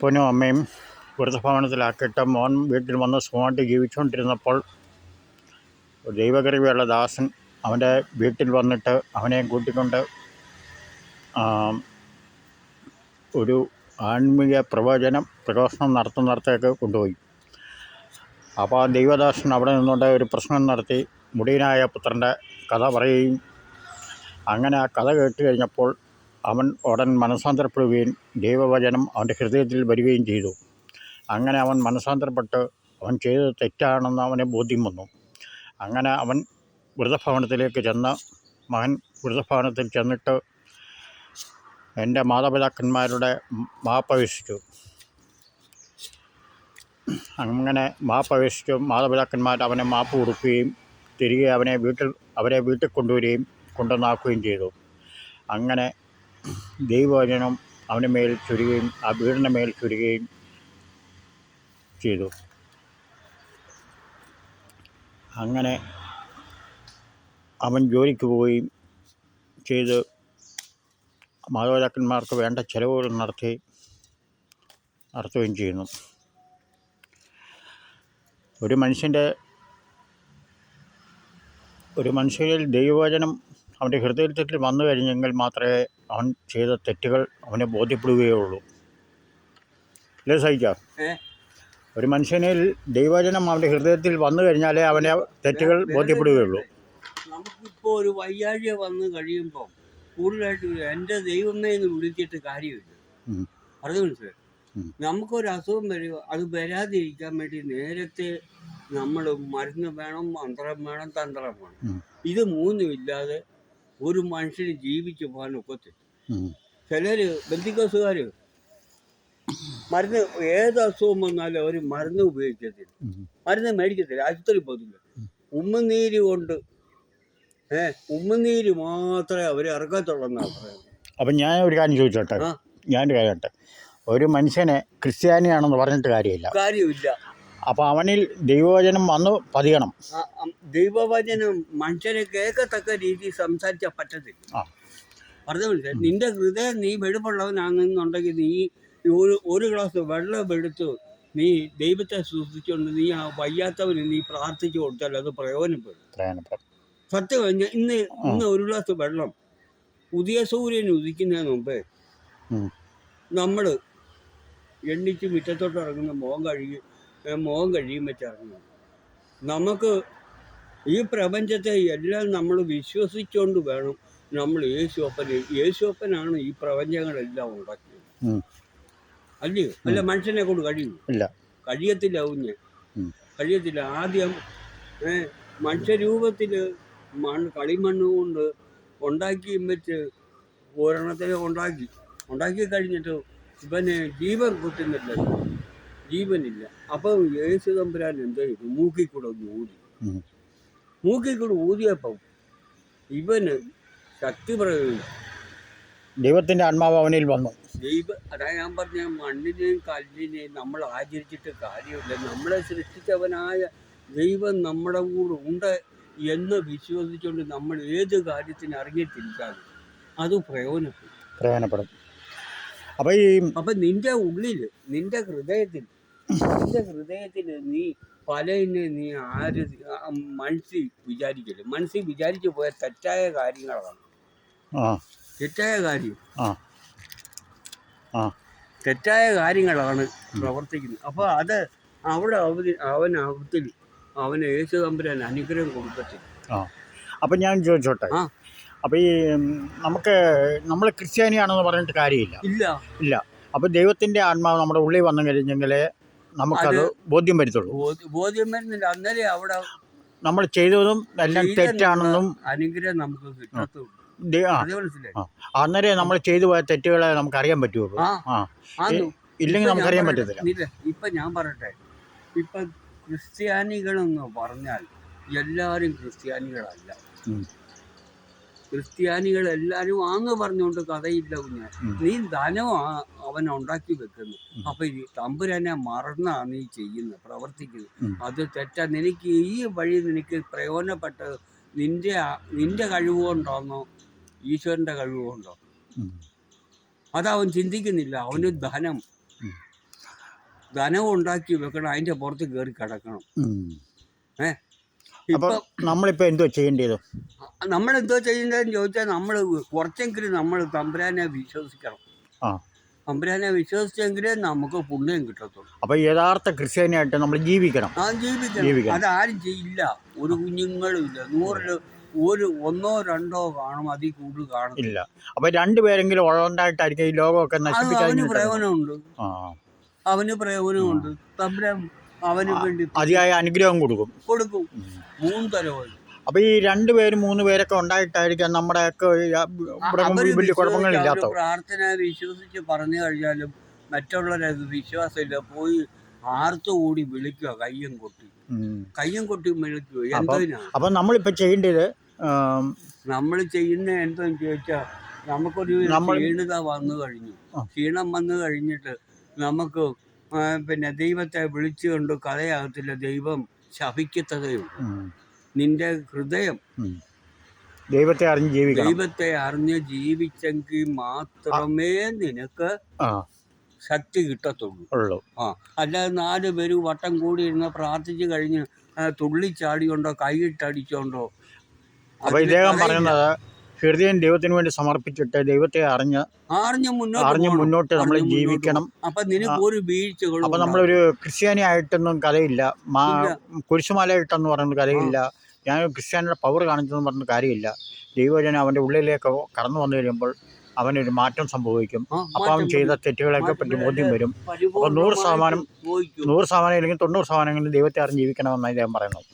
അപ്പനും അമ്മയും വൃദ്ധഭവനത്തിലാക്കിയിട്ട് മോൻ വീട്ടിൽ വന്ന് സുഖമായിട്ട് ജീവിച്ചുകൊണ്ടിരുന്നപ്പോൾ ദൈവകൃപയുള്ള ദാസൻ അവന്റെ വീട്ടിൽ വന്നിട്ട് അവനെ കൂട്ടിക്കൊണ്ട് ഒരു ആത്മീയ പ്രവചനം പ്രഘോഷണം നടത്തുന്നിടത്തേക്ക് കൊണ്ടുപോയി. അപ്പോൾ ആ ദൈവദാസൻ അവിടെ നിന്നുകൊണ്ട് ഒരു പ്രശ്നം നടത്തി. മുടിയനായ പുത്രന്റെ കഥ പറയുകയും അങ്ങനെ ആ കഥ കേട്ട് കഴിഞ്ഞപ്പോൾ അവൻ ഉടൻ മനസ്സാന്തരപ്പെടുകയും ദൈവവചനം അവന്റെ ഹൃദയത്തിൽ വരികയും ചെയ്തു. അങ്ങനെ അവൻ മനസ്സാന്തരപ്പെട്ട് അവൻ ചെയ്തത് തെറ്റാണെന്ന് അവനെ ബോധ്യം വന്നു. അങ്ങനെ അവൻ വൃദ്ധഭവനത്തിലേക്ക് ചെന്ന് മകൻ വൃദ്ധഭവനത്തിൽ ചെന്നിട്ട് എന്റെ മാതാപിതാക്കന്മാരുടെ മാപ്പപേക്ഷിച്ചു. അങ്ങനെ മാപ്പപേക്ഷിച്ചു മാതാപിതാക്കന്മാർ അവനെ മാപ്പ് കൊടുക്കുകയും തിരികെ അവനെ വീട്ടിൽ അവരെ വീട്ടിൽ കൊണ്ടുവരികയും കൊണ്ടുവന്നാക്കുകയും ചെയ്തു. അങ്ങനെ ദൈവവചനം അവന് മേൽ ചുരുകയും ആ വീടിന്റെ മേൽ ചുരുകയും ചെയ്തു. അങ്ങനെ അവൻ ജോലിക്ക് പോവുകയും ചെയ്ത് മാതാപിതാക്കന്മാർക്ക് വേണ്ട ചിലവുകൾ നടത്തി നടത്തുകയും ചെയ്യുന്നു. ഒരു മനുഷ്യന്റെ ഒരു മനുഷ്യരിൽ ദൈവവചനം അവന്റെ ഹൃദയത്തിൽ വന്നു കഴിഞ്ഞെങ്കിൽ മാത്രമേ അവൻ ചെയ്ത തെറ്റുകൾ അവനെ ബോധ്യപ്പെടുകയുള്ളൂ. അല്ലേ സഹിക്കാം ഒരു മനുഷ്യനിൽ ദൈവജനം അവന്റെ ഹൃദയത്തിൽ വന്നു കഴിഞ്ഞാലേ അവനെ തെറ്റുകൾ ബോധ്യപ്പെടുകയുള്ളൂ. നമുക്കിപ്പോൾ ഒരു വയ്യാഴ്ച വന്ന് കഴിയുമ്പോൾ കൂടുതലായിട്ട് എന്റെ ദൈവമേ എന്ന് വിളിച്ചിട്ട് കാര്യമില്ല. അത് മനസ്സിലായി? നമുക്കൊരു അസുഖം വരിക അത് വരാതിരിക്കാൻ വേണ്ടി നേരത്തെ നമ്മൾ മരുന്ന് വേണം മന്ത്രം വേണം തന്ത്രം വേണം. ഇത് മൂന്നും ഇല്ലാതെ ഒരു മനുഷ്യന് ജീവിച്ചു പോകാൻ ഒക്കത്തില്ല. ചിലര് ബന്ധിക്കോസുകാർ മരുന്ന് ഏത് അസുഖം വന്നാലും അവർ മരുന്ന് ഉപയോഗിക്കത്തില്ല. മരുന്ന് മേടിക്കത്തില്ല. ആശുപത്രി പോകത്തില്ല. ഉമ്മനീര് കൊണ്ട് ഏ ഉമ്മനീര് മാത്രമേ അവർ ഇറക്കത്തുള്ളെന്നാണ് പറയുന്നത്. അപ്പം ഞാൻ ഒരു കാര്യം ചോദിച്ചോട്ടെ? ഞാൻ ഞാനൊരു കാര്യം ഒരു മനുഷ്യനെ ക്രിസ്ത്യാനിയാണെന്ന് പറഞ്ഞിട്ട് കാര്യമില്ല. കാര്യമില്ല. അപ്പോൾ അവനിൽ ദൈവവചനം വന്ന് പതിയണം. ദൈവവചനം മനുഷ്യനെ കേൾക്കത്തക്ക രീതിയിൽ സംസാരിച്ചാൽ പറ്റത്തില്ല. ആ. പറഞ്ഞു മനസ്സിലായി നിന്റെ ഹൃദയം നീ വെടുപ്പുള്ളവനാണെന്നുണ്ടെങ്കിൽ നീ ഒരു ഒരു ഗ്ലാസ് വെള്ളം എടുത്ത് നീ ദൈവത്തെ സൂക്ഷിച്ചുകൊണ്ട് നീ ആ വയ്യാത്തവന് നീ പ്രാർത്ഥിച്ചു കൊടുത്താൽ അത് പ്രയോജനപ്പെടും. സത്യം ഇന്ന് ഇന്ന് ഒരു ഗ്ലാസ് വെള്ളം പുതിയ സൂര്യൻ ഉദിക്കുന്നതിന് മുമ്പേ. നമ്മൾ എണ്ണിച്ച് മുറ്റത്തോട്ട് ഇറങ്ങുന്ന മോൻ കഴുകി മുഖം കഴിയും ഇറങ്ങുന്നത്. നമുക്ക് ഈ പ്രപഞ്ചത്തെ എല്ലാം നമ്മൾ വിശ്വസിച്ചുകൊണ്ട് വേണം നമ്മൾ യേശുപ്പൻ യേശുപ്പനാണ് ഈ പ്രപഞ്ചങ്ങളെല്ലാം ഉണ്ടാക്കിയത്. അല്ലയോ? അല്ല മനുഷ്യനെ കൊണ്ട് കഴിയും കഴിയത്തില്ല ഊഞ്ഞ്. കഴിയത്തില്ല. ആദ്യം മനുഷ്യരൂപത്തിൽ മണ്ണ് കളിമണ്ണ് കൊണ്ട് ഉണ്ടാക്കി വെച്ച് ഒരെണ്ണത്തിനെ ഉണ്ടാക്കി. ഉണ്ടാക്കി കഴിഞ്ഞിട്ട് ഇവന് ജീവൻ കുത്തുന്നില്ല ജീവനില്ല. അപ്പം യേശു തമ്പുരാൻ എന്തോ ചെയ്തു? മൂക്കിൽ കൂടെ ഒന്ന് ഊതി. മൂക്കിക്കൂടെ മൂക്കിൽ കൂടെ ഊതിയപ്പം ഇവന് ശക്തി പ്രയോഗിച്ചു ദൈവത്തിന്റെ ആത്മാവ് അവനിൽ വന്നു. ദൈവ അതാ ഞാൻ പറഞ്ഞ മണ്ണിനെയും കല്ലിനെയും നമ്മൾ ആചരിച്ചിട്ട് കാര്യമില്ല. നമ്മളെ സൃഷ്ടിച്ചവനായ ദൈവം നമ്മുടെ കൂടെ ഉണ്ട് എന്ന് വിശ്വസിച്ചുകൊണ്ട് നമ്മൾ ഏത് കാര്യത്തിന് ഇറങ്ങിത്തിരിക്കാതെ അത് പ്രയോജനപ്പെടും. പ്രയോജനപ്പെടും. അപ്പോൾ ഈ അപ്പം നിന്റെ ഉള്ളിൽ നിന്റെ ഹൃദയത്തിൽ നിന്റെ ഹൃദയത്തിൽ നീ പലതിനെ നീ ആര് മനസ്സിൽ വിചാരിക്കില്ല മനസ്സിൽ വിചാരിച്ചു പോയ തെറ്റായ കാര്യങ്ങളാണ്. തെറ്റായ കാര്യം. തെറ്റായ കാര്യങ്ങളാണ് പ്രവർത്തിക്കുന്നത്. അപ്പോൾ അത് അവിടെ അവധി അവൻ അവത്തിൽ അവന് യേശു തമ്പുരാൻ അനുഗ്രഹം കൊടുക്കത്തില്ല അപ്പം ഞാൻ ചോദിച്ചോട്ടെ? ആ. അപ്പോൾ ഈ നമുക്ക് നമ്മൾ ക്രിസ്ത്യാനിയാണെന്ന് പറഞ്ഞിട്ട് കാര്യമില്ല? ഇല്ല. ഇല്ല. അപ്പോൾ ദൈവത്തിന്റെ ആത്മാവ് നമ്മുടെ ഉള്ളിൽ വന്നു കഴിഞ്ഞെങ്കിലേ നമുക്കത് ബോധ്യം വരുത്തുള്ളൂ. ബോധ്യം വരുന്നില്ല അന്നേരം അവിടെ നമ്മൾ ചെയ്തതും എല്ലാം തെറ്റാണെന്നും അനുഗ്രഹം നമുക്ക് കിട്ടത്തുള്ളൂ. അന്നേരം നമ്മൾ ചെയ്തു പോയ തെറ്റുകളെ നമുക്ക് അറിയാൻ പറ്റുള്ളൂ ഇല്ലെങ്കിൽ നമുക്ക് നമുക്കറിയാൻ പറ്റത്തില്ല. ഇപ്പൊ ഞാൻ പറയട്ടെ. ഇപ്പൊ ക്രിസ്ത്യാനികളെന്ന് പറഞ്ഞാൽ എല്ലാവരും ക്രിസ്ത്യാനികളല്ല. ക്രിസ്ത്യാനികൾ എല്ലാവരും ആന്ന് പറഞ്ഞുകൊണ്ട് കഥയില്ല കുഞ്ഞ. നീ ധനം അവൻ ഉണ്ടാക്കി വെക്കുന്നു. അപ്പൊ ഈ തമ്പുരനെ മറന്നാ നീ ചെയ്യുന്നത് പ്രവർത്തിക്കുന്നത്. അത് തെറ്റാ. നിനക്ക് ഈ വഴി നിനക്ക് പ്രയോജനപ്പെട്ടത് നിന്റെ നിന്റെ കഴിവുകൊണ്ടോന്നോ ഈശ്വരന്റെ കഴിവുകൊണ്ടോ. അതവൻ ചിന്തിക്കുന്നില്ല. അവന് ധനം. ധനം ഉണ്ടാക്കി വെക്കണം. അതിന്റെ പുറത്ത് കയറി കിടക്കണം. ഉം. ഇപ്പൊ അപ്പം നമ്മളിപ്പോൾ എന്തോ ചെയ്യേണ്ടത്? നമ്മൾ എന്തോ ചെയ്യേണ്ടതെന്ന് ചോദിച്ചാൽ നമ്മൾ കുറച്ചെങ്കിലും നമ്മൾ തമ്പുരാനെ വിശ്വസിക്കണം. ആ. തമ്പുരാനെ വിശ്വസിച്ചെങ്കിലേ നമുക്ക് പുണ്യം കിട്ടത്തുള്ളൂ. അപ്പോൾ യഥാർത്ഥ ക്രിസ്ത്യാനിയായിട്ട് നമ്മൾ ജീവിക്കണം. ആ ജീവിക്കണം. ജീവിക്കണം. അതാരും ചെയ്യില്ല. ഒരു കുഞ്ഞുങ്ങളും ഇല്ല. നൂറിൽ ഒരു ഒന്നോ രണ്ടോ കാണും അതിൽ കൂടുതൽ കാണും ഇല്ല. അപ്പോൾ രണ്ടുപേരെങ്കിലും ഉള്ളതായിട്ടായിരിക്കും ഈ ലോകമൊക്കെ അത് നശിപ്പിക്കാൻ അവന് കിട്ടുന്നത്. പ്രയോജനമുണ്ട്. ആ. അവന് പ്രയോജനമുണ്ട്. തമ്പുരാൻ അവന് വേണ്ടി അതിയായ അനുഗ്രഹം കൊടുക്കും. കൊടുക്കും. മൂന്ന് തരമായി അപ്പോൾ ഈ രണ്ട് പേരും മൂന്ന് പേരൊക്കെ ഉണ്ടായിട്ടായിരിക്കാം നമ്മുടെ ഒക്കെ വലിയ കുഴപ്പങ്ങളില്ലാത്ത പ്രാർത്ഥന വിശ്വസിച്ച് പറഞ്ഞു കഴിഞ്ഞാലും മറ്റുള്ളവരത് വിശ്വാസമില്ല. പോയി ആർത്തുകൂടി വിളിക്കുക കയ്യും കൊട്ടി. കയ്യും കൊട്ടി വിളിക്കുക അപ്പം- അപ്പൊ നമ്മളിപ്പോ ചെയ്യേണ്ടത് നമ്മൾ ചെയ്യുന്ന എന്തെന്ന് ചോദിച്ചാൽ നമുക്കൊരു ക്ഷീണിത വന്നു കഴിഞ്ഞു. ക്ഷീണം വന്നു കഴിഞ്ഞിട്ട് നമുക്ക് പിന്നെ ദൈവത്തെ വിളിച്ചുകൊണ്ട് കഥയാകത്തില്ല ദൈവം ശപിക്കത്തതയും ഉം, നിന്റെ ഹൃദയം ദൈവത്തെ അറിഞ്ഞ് ജീവിക്കണം. ദൈവത്തെ അറിഞ്ഞ് ജീവിച്ചെങ്കിൽ മാത്രമേ നിനക്ക് ശക്തി കിട്ടത്തുള്ളൂ. ആ അല്ലാതെ നാല് പേര് വട്ടം കൂടി ഇരുന്ന് പ്രാർത്ഥിച്ചു കഴിഞ്ഞ് തുള്ളിച്ചാടിയോണ്ടോ കൈയിട്ടടിച്ചോണ്ടോ അപ്പൊ ഇദ്ദേഹം. പറയുന്നത് ഹൃദയം ദൈവത്തിന് വേണ്ടി സമർപ്പിച്ചിട്ട് ദൈവത്തെ അറിഞ്ഞ് അറിഞ്ഞ് മുന്നോട്ട് അറിഞ്ഞ് മുന്നോട്ട് നമ്മൾ ജീവിക്കണം. അപ്പൊ നിനക്ക് ഒരു വീഴ്ചകളും നമ്മളൊരു ക്രിസ്ത്യാനി ആയിട്ടൊന്നും കഥയില്ല. മാ. കുരിശുമാലയിട്ടെന്ന് പറയുന്ന കഥയില്ല. ഞാൻ ക്രിസ്ത്യാനിയുടെ പവർ കാണിച്ചെന്ന് പറഞ്ഞ കാര്യമില്ല. ദൈവജന അവന്റെ ഉള്ളിലേക്ക് കടന്നു വന്നു കഴിയുമ്പോൾ അവനൊരു മാറ്റം സംഭവിക്കും. അപ്പം അവൻ ചെയ്ത തെറ്റുകളൊക്കെ തെറ്റുകളെയൊക്കെ പറ്റി ബോധ്യം വരും. അപ്പോൾ നൂറ് ശതമാനം. നൂറ് ശതമാനം അല്ലെങ്കിൽ തൊണ്ണൂറ് ശതമാനമെങ്കിലും ദൈവത്തെ അറിഞ്ഞ് ജീവിക്കണമെന്നാണ് ഞാൻ പറയുന്നത്.